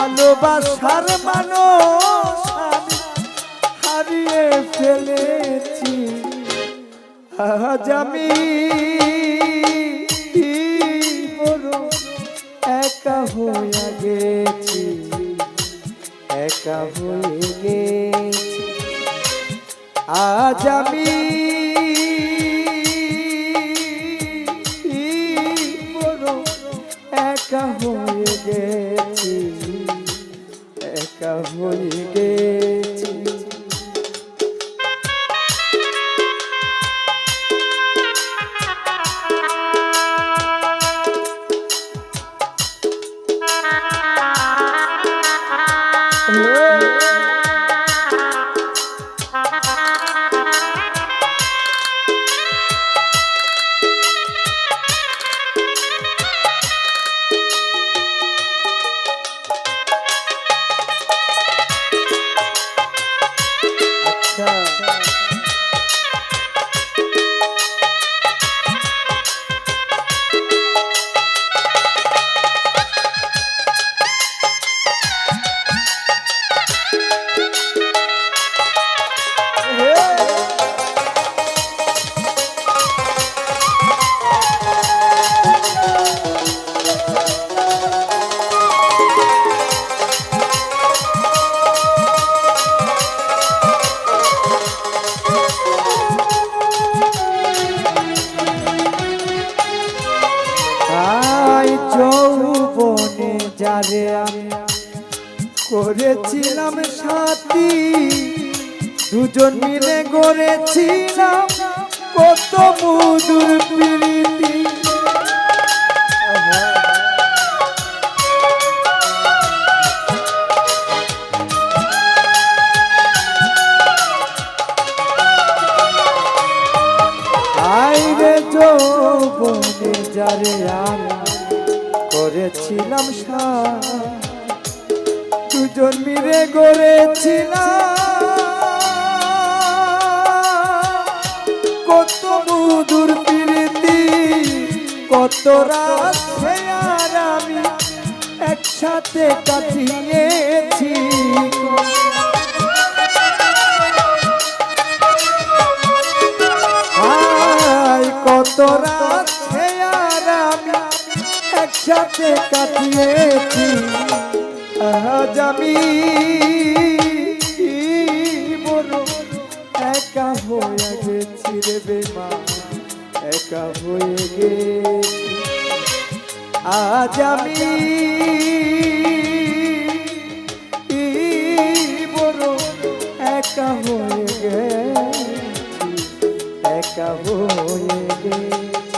ভালোবাসার মানুষ হারিয়ে ফেলেছি। আজ আমি একা হয়ে গেছি। একা হয়ে গেছি। আজ আমি একা দুজন মিলে গড়েছিলাম কত মধুর প্রীতি। করেছিলাম সাথ দুজন মিলে গড়েছিলাম মধুর প্রীতি, কত রাত আর আমি একসাথে কাটিয়েছি। কত রাত আর আমি একসাথে কাটিয়েছি। আজ আমি একা হয়ে গে আজ আমি বড় একা হয়ে গে একা হয়ে গেছি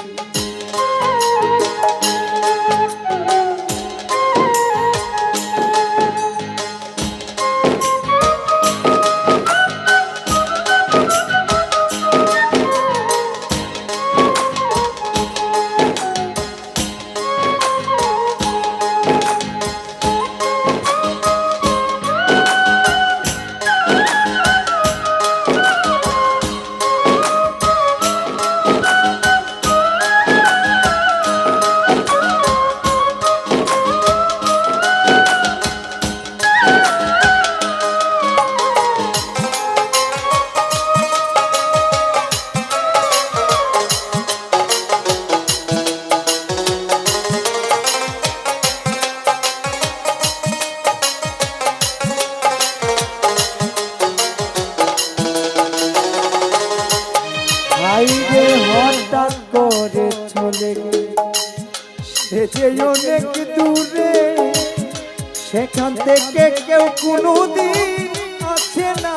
সেখান থেকে কেউ কোনোদিন আসে না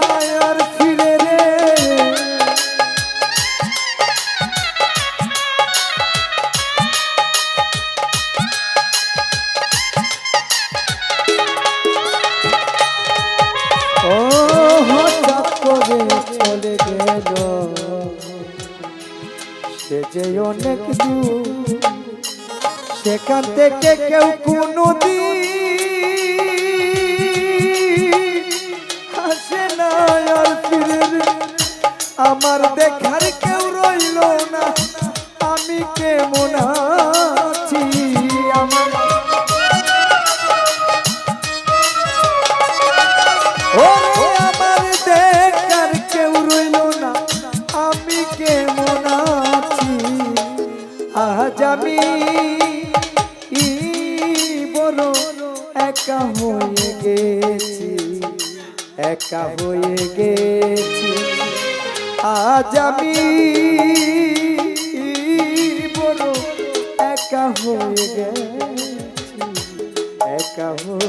আর ফিরে রে। সে অনেক দূর, সেখান থেকে কেউ কোনো আসে আর ফিরে আমার দেখার কেউ রইল না। আমি কেমন আছি? আমার একা হয়ে গেছি। আজ আমি বড় একা হয়ে গেছি। একা হয়ে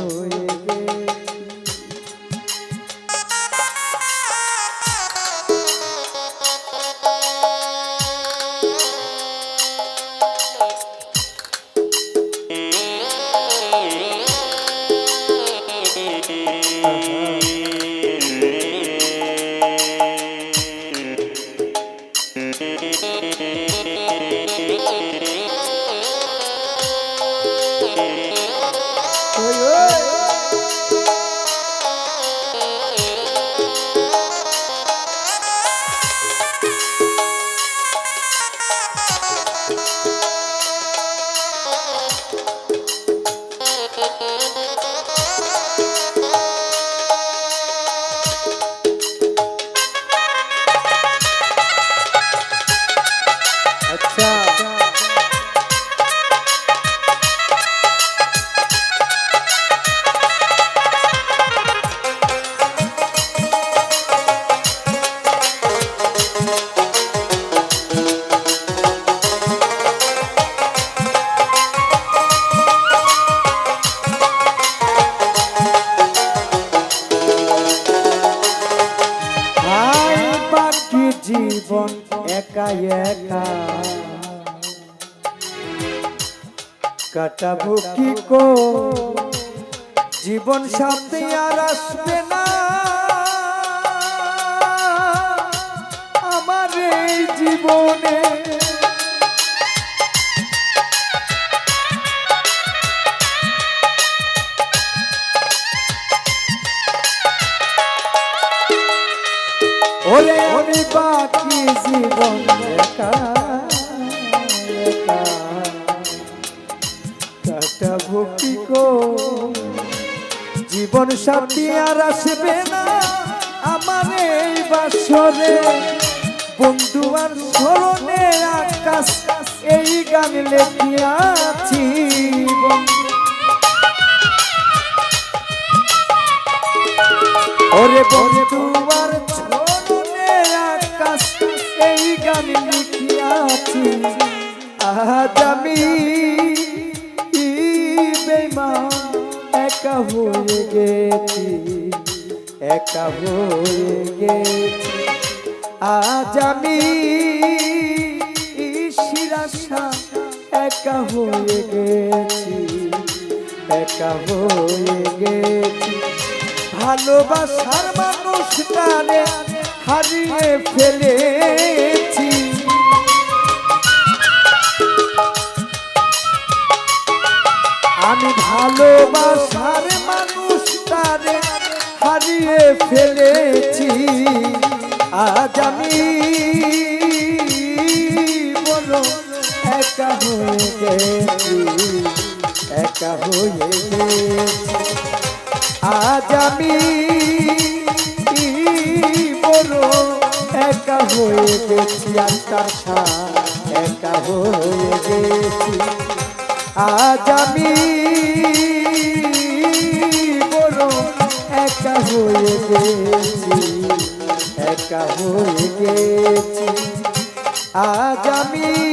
ওই ওই জীবন একা একা। কাটাবো কি কো? জীবন সাথে আর আসবে না। আমার এই জীবনে জীবন সাথী আর আসবে না। আমার এই বাসরে বন্ধু আর স্মরণে আকাশ, এই গান লেখিয়াছি ওরে বন্ধু আর স্মরণে আকাশ, এই গান লিখিয়াছি। আজ আমি একা হয়ে গেছি, একা হয়ে গেছি। আজ আমি শিরাশা একা হয়ে গেছি, একা হয়ে গেছি। ভালোবাসার মানুষ মানুষটারে হারিয়ে ফেলেছি। আমি মানুষটারে হারিয়ে ফেলেছি, আজ আমি বলো, একা হয়ে গেছি, একা হয়ে গেছি। আজ আমি বড় একা হয়ে গেছি আত্মার একা হয়ে গেছি। আজ আমি হয়ে গেছি একা হয়ে গেছি। আজ আমি